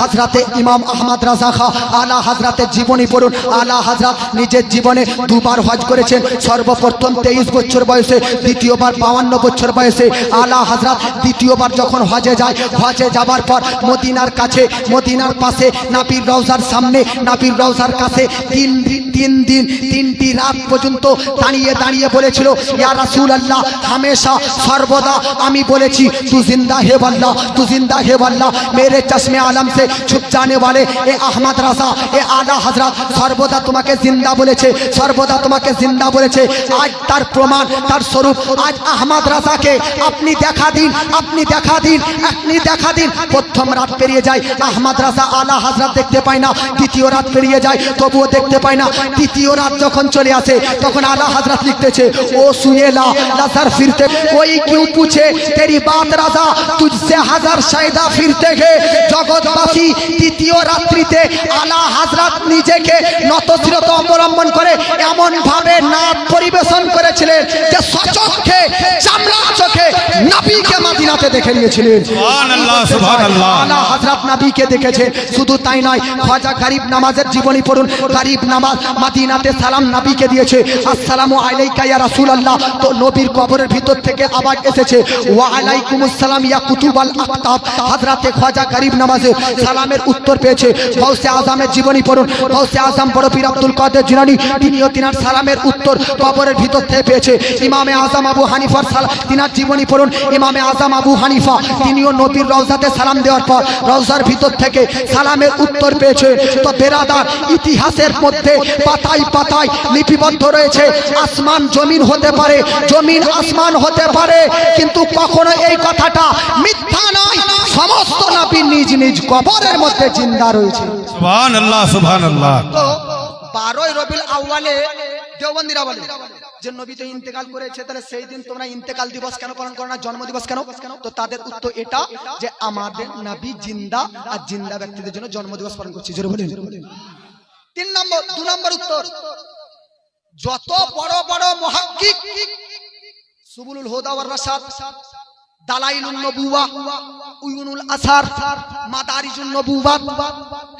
হাজরাতে ইমাম আহমদ রাজা খা, আলা হাজরাতের জীবনী পড়ুন। আলা হাজরাত নিজের জীবনে দুবার হজ করেছেন। সর্বপ্রথম তেইশ বছর বয়সে, দ্বিতীয়বার বাউান্ন বছর বয়সে। আলা হাজরাত দ্বিতীয়বার যখন হজে যায়, হজে যাবার পর মদিনার কাছে, মদিনার পাশে নাপির রওজার সামনে নাপির রওজার কাছে তিন দিন তিন দিন, তিনটি রাত পর্যন্ত দাঁড়িয়ে দাঁড়িয়ে বলেছিল রাসুল আল্লাহ হামেশা, সর্বদা আমি বলেছি, তু জিন্দা হে বল্লা তু জিন্দা হে বল্লা মেরে চশমে আলম সে ছুপ জানে বলে, এ আহমদ রাজা, এ আলা হাজরা সর্বদা তোমাকে জিন্দা বলেছে, সর্বদা তোমাকে জিন্দা বলেছে, আজ তার প্রমাণ, তার স্বরূপ, আজ আহমদ রাজাকে আপনি দেখা দিন, আপনি দেখা দিন, আপনি দেখা দিন, প্রথম রাত পেরিয়ে যায়, আহমদ রাজা আলা হাজরা দেখতে পায় না, দ্বিতীয় রাত পেরিয়ে যায়, তবুও দেখতে পায় না তৃতীয় রাত যখন চলে আসে, তখন আলা হাজরাত লিখতেছে, ও সুয়েলা, লাজার ফিরতে, ওই কেউ পুছে, তেরি বাদ রাজা তুঝসে হাজার সায়দা ফিরতে গে। জগৎবাসী তৃতীয় রাত্রিতে আলা হাজরাত নিজেকে নতশ্রত অবলম্বন করে এমনভাবে নাচ পরিবেশন করেছিলেন যে সচক্ষ মাদিনাতে দেখে নিয়েছিলেন। হযরত নবীকে দেখেছে। শুধু তাই নয় খাজা গরিব নামাজের জীবনী পড়ুন। গরিব নামাজ মাদিনাতে সালাম নবীকে দিয়েছে। আসসালামু আলাইকা ইয়া রাসূলুল্লাহ। তো নবীর কবরের ভিতর থেকে আবার এসেছে ওয়া আলাইকুমুস সালাম ইয়া কুতুবাল আফতাব হযরতে খাজা গরিব নামাজে সালামের উত্তর পেয়েছে গাউসে আজমের জীবনী পড়ুন। গাউসে আজম বড় পীর আব্দুল কাদের জিলানী তিনিও তিনার সালামের উত্তর কবরের ভিতর থেকে পেয়েছে। ইমামে আজম আবু হানিফার সালাম তিনার জীবনী পড়ুন। ইমামে আজম আবু হানিফা তিনিও নবীর রওজাতে সালাম দেওয়ার পর রওজার ভিতর থেকে সালামের উত্তর পেয়েছে। তো বেরাদার ইতিহাসের মধ্যে পাতায় পাতায় লিপিবদ্ধ রয়েছে আসমান জমিন হতে পারে জমিন আসমান হতে পারে কিন্তু কখনো এই কথাটা মিথ্যা নয় সমস্ত নবী নিজ নিজ কবরের মধ্যে জিন্দা রয়েছে। সুবহানাল্লাহ সুবহানাল্লাহ। তো বারোই রবিল আউয়ালে দেওবন্দিরা বলে যে নবী তো ইন্তেকাল করেছে, তাহলে সেই দিন তোমরা ইন্তেকাল দিবস কেন পালন করো না? জন্ম দিবস কেন? তো তাদের উত্তর এটা যে আমাদের নবী জিন্দা আর জিন্দা ব্যক্তিদের জন্য জন্ম দিবস পালন করছি। জোরে বলেন। তিন নম্বর, দু নম্বর উত্তর। যত বড় বড় মহাক্কিক সুবুলুল হুদা ওয়ার রাশাদ দালাইলুন নবুওয়া উয়ুনুল আসার, মাদারিজুন নবুওয়াত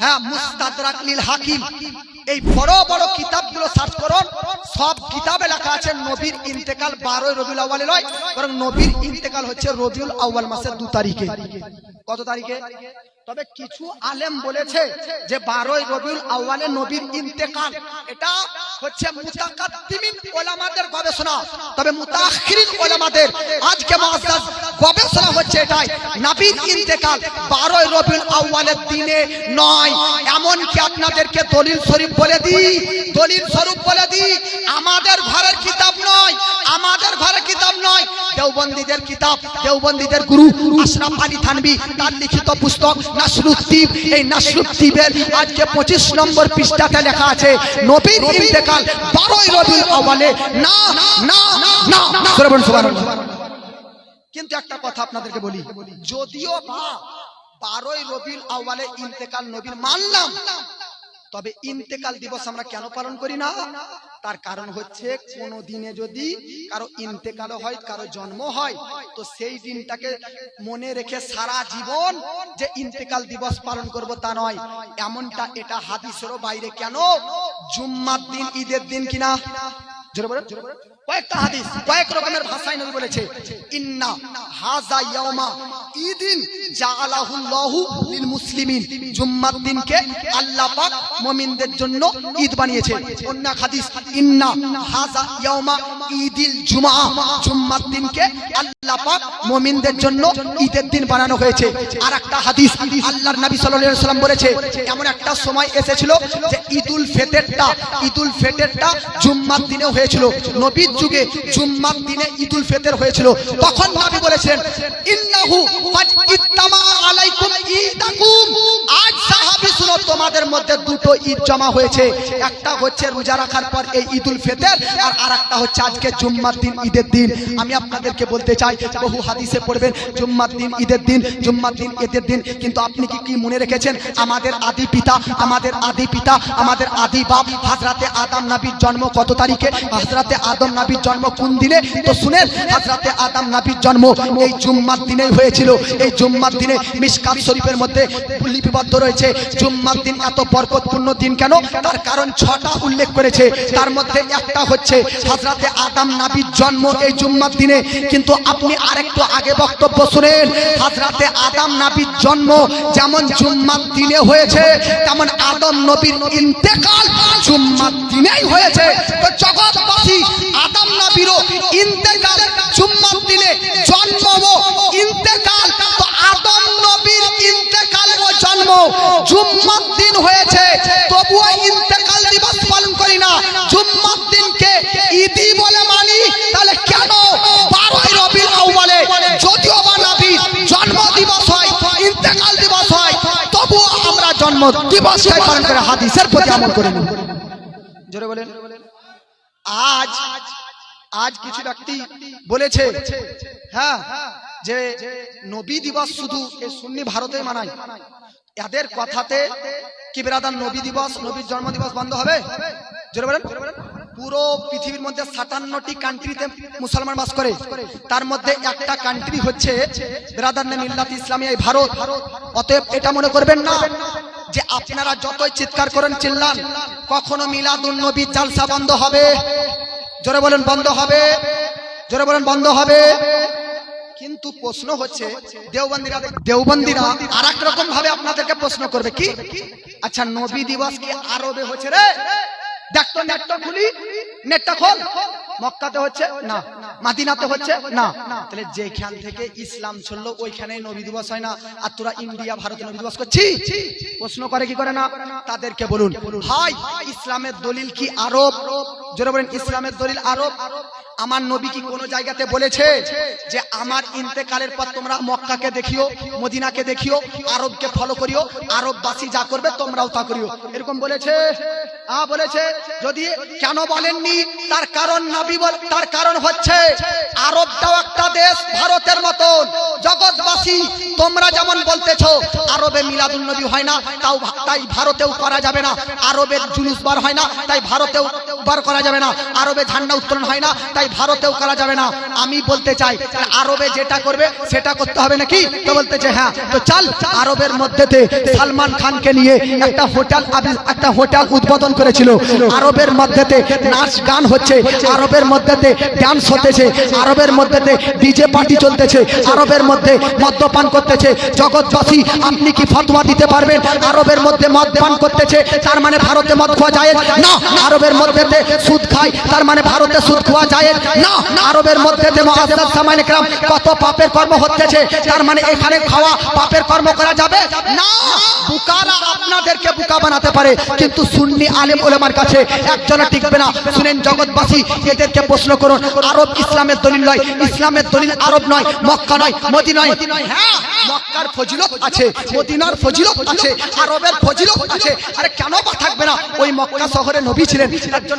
হ্যাঁ মুস্তাদরাক লিল হাকিম এই বড় বড় কিতাবগুলো সার্চ করুন সব কিতাবে লেখা আছে নবীর ইন্তেকাল বারোই রবিউল আউ্বালে নয়, বরং নবীর ইন্তেকাল হচ্ছে রবিউল আউ্বাল মাসের দু তারিখে। কত তারিখে? তবে কিছু আলেম বলেছে যে বারোই রবিউল আউয়ালে নবীর ইন্তেকাল, এটা হচ্ছে মুতাকাদ্দিমিন ওলামাদের গবেষণা। তবে মুতাখিরিন ওলামাদের আজকে মুআজ্জাজ গবেষণা হচ্ছে এটাই, নবীর ইন্তেকাল বারোই রবিউল আউয়ালের দিনে নয়। এমন কি আপনাদেরকে দলিল শরীফ বলে দিই, দলিল স্বরূপ বলে দিই আমাদের ঘরের কিতাব নয় আমাদের ঘরের কিতাব নয়। দেওবন্দীদের কিতাব, দেওবন্দীদের গুরু আশরাফ আলী থানবী তার লিখিত পুস্তক নাসরুদ্দীপ। এই নাসরুদ্দীপের আজকে পঁচিশ নম্বর পৃষ্ঠাতে লেখা আছে, নবীর ইন্তেকাল বারোই রবিউল আউয়ালে। না না না না। কিন্তু একটা কথা আপনাদেরকে বলি, যদিও বা বারোই রবিউল আউয়ালে ইন্তেকাল নবীর মানলাম, তবে ইন্তেকাল দিবস আমরা কেন পালন করি না? তার কারণ হচ্ছে কোন দিনে যদি কারও ইন্তেকাল হয়, কারও জন্ম হয়, তো সেই দিনটাকে মনে রেখে সারা জীবন যে ইন্তেকাল দিবস পালন করব তা নয়। এমনটা এটা হাদিসেরও বাইরে কেন? জুম্মার দিন, ঈদের দিন কিনা? কয়েকটা হাদিস, কয়েক রকমের ভাষায় নবী বলেছে, ইন্না হাজা ইয়াউমা আল্লাহ মুমিনদের জন্য ঈদ আল্লাহ ঈদের দিন বানানো হয়েছে। আর একটা হাদিস, আল্লাহর নবী সাল্লাম বলেছে, এমন একটা সময় এসেছিল যে ঈদুল ফিতরটা ঈদুল ফিতরটা জুম্মার দিনে হয়েছিল। নবীর যুগে জুম্মার দিনে ঈদুল ফিতর হয়েছিল। তখন নবী বলেছেন ইন্নাহু আমাদের আদি পিতা, আমাদের আদি পিতা, আমাদের আদি বাপ, হাজরাতে আদম নাবির জন্ম কত তারিখে? হাজরাতে আদম নাবির জন্ম কোন দিনে? তো শুনেন, হাজরাতে আদম নাবির জন্ম এই জুম্মার দিনেই হয়েছিল। এই জুম্মার দিনে মিসকাত শরীফের মধ্যে লিপিবদ্ধ রয়েছে। জুম্মার দিন এত বরকতপূর্ণ দিন কেন? তার কারণ ছটা উল্লেখ করেছে। তার মধ্যে একটা হচ্ছে হাজরাতে আদম নাবির জন্ম এই জুম্মার দিনে। কিন্তু আপনি আরেকটু আগে বক্তব্য শুনেন। হাজরাতে আদম নাবির জন্ম যেমন জুম্মার দিনে হয়েছে, তেমন আদম নবীর ইন্তেকাল জুম্মার দিনেই হয়েছে। তো জগৎবাসী আদম নবীরও ইন্তেকাল জুম্মার দিনে। দিবসটাই পালন করে হাদিসের প্রতি আমল করে নিই জোরে বলেন। আজ আজ কিছু ব্যক্তি বলেছে হ্যাঁ যে নবী দিবস শুধু এই সুন্নি ভারতে মানায়। এদের কথাতে কি বেরাদার নবী দিবস নবীর জন্ম দিবস বন্ধ হবে? জোরে বলেন। পুরো পৃথিবীর মধ্যে সাতান্নটি কান্ট্রিতে মুসলমান বাস করে। তার মধ্যে একটা কান্ট্রি হচ্ছে বেরাদার মিল্লাত ইসলামী এই ভারত। অতএব এটা মনে করবেন না। যে আপনারা যতই চিৎকার করেন চিল্লান, কখনো মিলাদুন নবী জালসা বন্ধ হবে। জোরে বলেন, বন্ধ হবে। জোরে বলেন, বন্ধ হবে। কিন্তু প্রশ্ন হচ্ছে, দেওবন্দিরা দেওবন্দিরা আর এক রকম ভাবে আপনাদেরকে প্রশ্ন করবে, কি? আচ্ছা নবী দিবস কি আরবে হচ্ছে রে? দেখ তো নেটটা খুলি, নেটটা খোল। মক্কাতে হচ্ছে? না। মাদিনাতে হচ্ছে? না। তাহলে যেখান থেকে ইসলাম চলল ওইখানে নবী দিবস হয় না। আর তোরা ইন্ডিয়া ভারতে নবী দিবস করছি? প্রশ্ন করে কি করে না? তাদেরকে বলুন। ভাই ইসলামের দলিল কি আরব? জোরে বলেন ইসলামের দলিল আরব? আমার নবী কি কোনো জায়গাতে বলেছে যে আমার ইন্তেকালের পর তোমরা মক্কাকে দেখিও মদিনাকে দেখিও আরবকে ফলো করিও আরববাসী যা করবে তোমরাও তা করিও? এরকম বলেছে? বলেছে, যদি কেন বলেননি? তার কারণ নবী বল, তার কারণ হচ্ছে, আরবটাও একটা দেশ ভারতের মতন। জগৎবাসী, তোমরা যেমন বলতেছো, আরবে মিলাদুল নবী হয় না, তাও তাই ভারতেও করা যাবে না। আরবের জুলুস বার হয় না, তাই ভারতেও বার করা যাবে না। আরবে ঝান্ডা উত্তোলন হয় না, তাই ভারতেও করা যাবে না। আমি বলতে চাই, আরবে যেটা করবে, সেটা করতে হবে নাকি? তো বলতেছে হ্যাঁ। তো চল, আরবের মধ্যেতে সালমান খানকে নিয়ে একটা হোটেল একটা হোটেল উদ্বোধন করেছিল। আরবের মধ্যেতে নাচ গান হচ্ছে, আরবের মধ্যেতে ডান্স হতেছে, আরবের মধ্যেতে ডিজে পার্টি চলতেছে, আরবের মধ্যে মদ্যপান করতেছে। জগৎবাসী, আপনি কি ফতোয়া দিতে পারবেন? আরবের মধ্যে মদ পান করতেছে, তার মানে ভারতে মদ খাওয়া যায়? না, আরবের মধ্যে সুদ খায় তার মানে ভারতে সুদ খাওয়া যায় না। আরবের মধ্যে যে মহাজাদ সামান্য ক্রাম কত পাপের কর্ম হচ্ছে তার মানে এখানে খাওয়া পাপের কর্ম করা যাবে না। বুকারা আপনাদেরকে বুকা বানাতে পারে, কিন্তু সুন্নি আলেম ওলেমার কাছে একজনা টিকবে না। শুনেন জগৎবাসী, এদেরকে প্রশ্ন করুন, আরব ইসলামের দলিল নয়, ইসলামের দলিল আরব নয়, মক্কা নয়, মদি নয়। হ্যাঁ মক্কার ফজিলত আছে, মদিনার ফজিলত আছে, আরবের ফজিলত আছে। আরে কেন বা থাকবে না? ওই মক্কা শহরে নবী ছিলেন একজন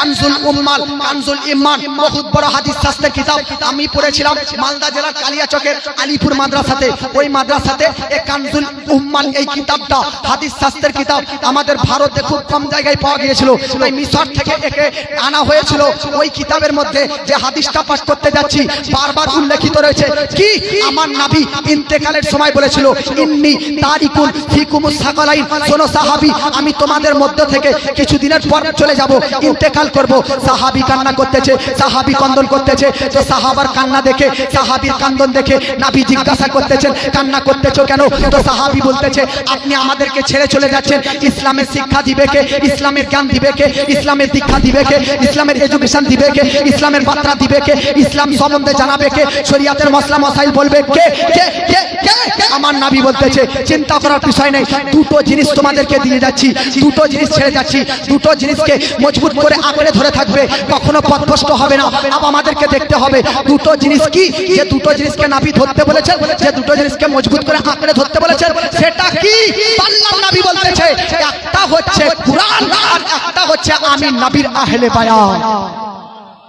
কানজুল উম্মাল, কানজুল ইমান। বহুত বড় হাদিস শাস্ত্রের কিতাব। আমি পড়েছিলাম মালদা জেলার কালিয়াচকের আলিপুর মাদ্রাসাতে। ওই মাদ্রাসাতে এই কানজুল উম্মাল এই কিতাবটা, হাদিস শাস্ত্রের কিতাব আমাদের ভারতে খুব কম জায়গায় পাওয়া গিয়েছিল। তাই মিশর থেকে একে আনা হয়েছিল। ওই কিতাবের মধ্যে যে হাদিসটা পাঠ করতে যাচ্ছি, বারবার উল্লেখিত রয়েছে। কি? আমার নাবি ইন্তেকালের সময় বলেছিল, ইন্নি তারিকুল ফিকুমুস সাকালাইন। শোনো সাহাবী, আমি তোমাদের মধ্য থেকে কিছুদিনের পর চলে যাব। ইন্তেকাল করব। করব সাহাবি কান্না করতেছে, সাহাবি কন্দন করতেছে। তো সাহাবার কান্না দেখে, সাহাবির কান্দন দেখে নাবি জিজ্ঞাসা করতেছেন, কান্না করতেছো কেন? তো সাহাবি বলতেছে, আপনি আমাদেরকে ছেড়ে চলে যাচ্ছেন। ইসলামের শিক্ষা দিবে কে? ইসলামের জ্ঞান দিবে কে? ইসলামের দীক্ষা দিবে কে? ইসলামের এডুকেশন দিবে কে? ইসলামের বার্তা দিবে কে? ইসলাম সম্বন্ধে জানাবে কে? শরিয়াতের মশলা মশাইল বলবে কে? কে? কে? কে? আমার নাবি বলতেছে, চিন্তা করার বিষয় নেই। দুটো জিনিস তোমাদেরকে দিয়ে যাচ্ছি, দুটো জিনিস ছেড়ে যাচ্ছি, দুটো জিনিসকে মজবুত করে আঁকড়ে ধরে থাকবে কখনো পথভ্রষ্ট হবে না। আবার আমাদেরকে দেখতে হবে দুটো জিনিস কি? যে দুটো জিনিসকে নাবি ধরতে বলেছেন যে দুটো জিনিসকে মজবুত করে আঁকড়ে ধরতে বলেছেন সেটা কি? পাল্লাম নাবি বলতেছে একটা হচ্ছে কুরআন আর একটা হচ্ছে আমি নবীর আহলে বায়ান।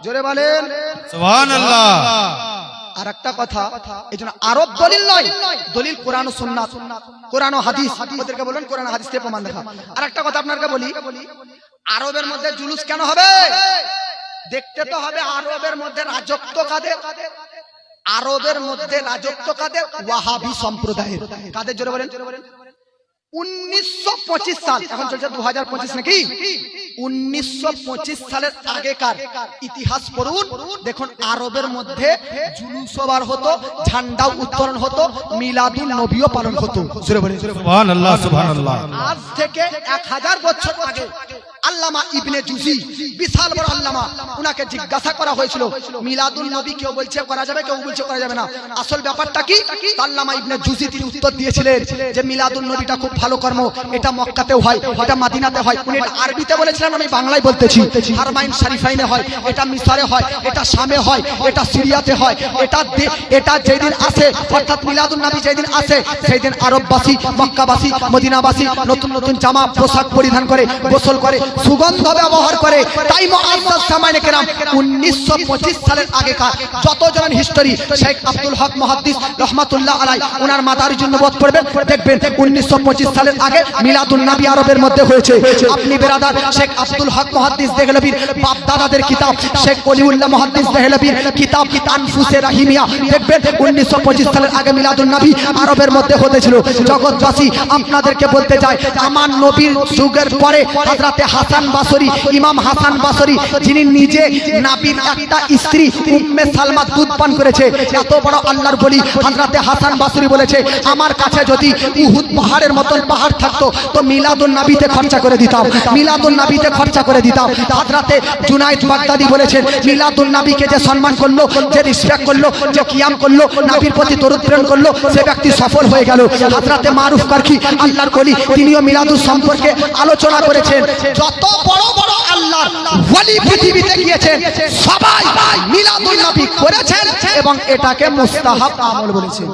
জোরে বলেন। সুবহান আল্লাহ আর একটা কথা এই জন্য আরব দলিল নয় দলিল কোরআন ও সুন্নাত কোরআন ও হাদিস। ওদেরকে বলুন কোরআন হাদিস থেকে প্রমাণ দেখা আর একটা কথা আপনাকে বলি আরবের মধ্যে জুলুস কেন হবে? দেখতে তো হবে আরবের মধ্যে রাজত্ব কাদের? আরবের মধ্যে রাজত্ব কাদের? ওয়াহাবি সম্প্রদায়ের। কাদের? জোরে বলেন। উনিশশো পঁচিশ সাল। এখন চলছে দু হাজার পঁচিশ নাকি? উনিশশো পঁচিশ সালের আগেকার ইতিহাস পড়ুন। দেখুন আরবের মধ্যে জুলুসবার হতো ঝান্ডাও উত্তোলন হতো মিলাদুল নবীও পালন হতো। আজ থেকে এক হাজার বছর আগে আল্লামা ইবনে জুজি বিশাল বড় আল্লামা, উনাকে জিজ্ঞাসা করা হয়েছিল মিলাদুল নবী কেউ বলছে করা যাবে, কেউ বলছে করা যাবে না। আসল ব্যাপারটা কি? আল্লামা ইবনে জুজি তিনি উত্তর দিয়েছিলেন যে মিলাদুল নবীটা খুব ভালো কর্ম, এটা মক্কাতেও হয় এটা মাদিনাতে হয়, উনি আরবিতে বলেছিলেন, আমি বাংলায় বলতেছি। হারমাইন শরীফাইনে হয়, এটা মিসরে হয়, এটা শামে হয়, এটা সিরিয়াতে হয়, এটা এটা যেদিন আসে, অর্থাৎ মিলাদুল নবী যেদিন আসে সেই দিন আরববাসী, মক্কাবাসী, মদিনাবাসী নতুন নতুন জামা, পোশাক পরিধান করে, গোসল করে সুগন্ধ ব্যবহার করে। তাই মুআজ্জাজ সামাইনে কেরাম 1925 সালের আগেকার যত জন হিস্টোরি শেখ আব্দুল হক মুহাদ্দিস রহমাতুল্লাহ আলাই ওনার মাতার জন্য বোধ করবেন, দেখবেন 1925 সালের আগে মিলাদুন নবী আরবের মধ্যে হয়েছে। আপনি বেরাদার, শেখ আব্দুল হক মুহাদ্দিস দেহলভির বাপ দাদাদের কিতাব, শেখ ওলিউল্লাহ মুহাদ্দিস দেহলভির কিতাব আনফুসে রাহিমিয়া, দেখবেন 1925 সালের আগে মিলাদুন নবী আরবের মধ্যে হতেছিল জগৎবাসী আপনাদেরকে বলতে চাই আমার নবীর যুগের পরে হযরতে হাসান বাসরি, ইমাম হাসান বাসরি, যিনি নিজে নাবির একটা স্ত্রী উম্মে সালমা দুধ পান করেছে। এত বড় আল্লাহর বলি, হযরতে হাসান বাসরি বলেছে, আমার কাছে যদি উহুদ পাহাড়ের মতন পাহাড় থাকতো, তো মিলাদুন নবীতে খরচা করে দিতাম, মিলাদুন নবীতে খরচা করে দিতাম। হযরতে জুনাইদ বাগদাদি বলেছেন, মিলাদুন নবীকে যে সম্মান করল, যে রিসপেক্ট করল, যে কিয়াম করল, নবীর প্রতি দরুদ প্রেরণ করল, সে ব্যক্তি সফল হয়ে গেল। হযরতে মারুফ কারকি আল্লাহর বলি, তিনিও মিলাদুল সম্পর্কে আলোচনা করেছেন। যত বড় বড় আল্লাহ ওয়ালি পৃথিবীতে গিয়েছেন, সবাই মিলাদুল নবী করেছেন এবং এটাকে মুস্তাহাব আমল বলেছেন।